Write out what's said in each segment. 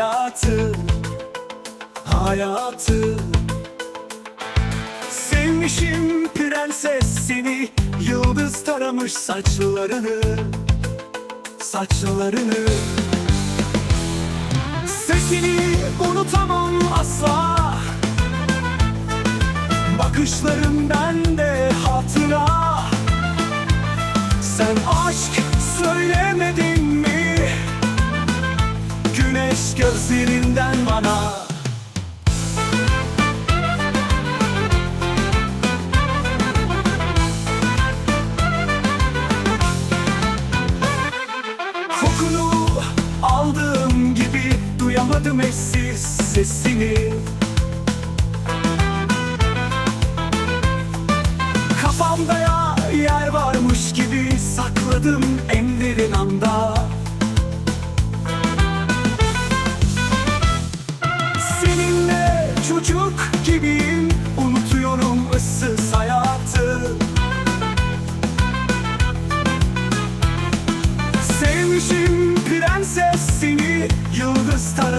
hayatı Hayatı. Sevmişim prenses seni Yıldız taramış saçlarını Saçlarını. Sesini unutamam asla. Bakışlarım bende. Duyamadım eşsiz sesini. Kafamda ya yer varmış gibi Sakladım en derin anda. Seninle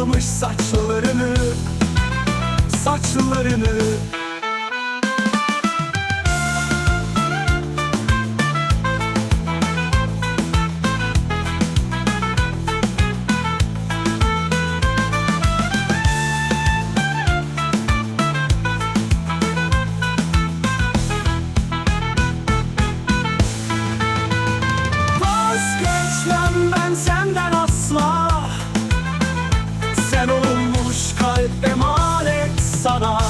taramış saçlarını Saçlarını sana.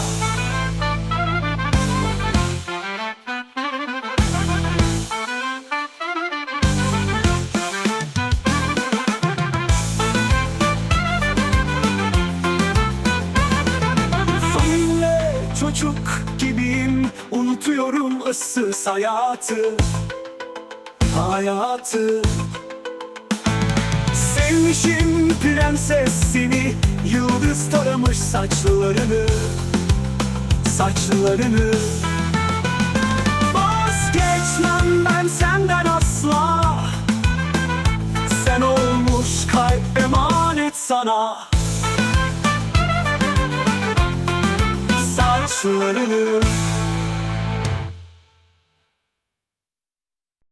Seninle çocuk gibiyim Unutuyorum ıssız hayatı hayatı Sevmişim prenses seni Yıldız taramış saçlarını Saçlarını. Vazgeçmem ben senden asla. Sen olmuş kalp emanet sana. Saçlarını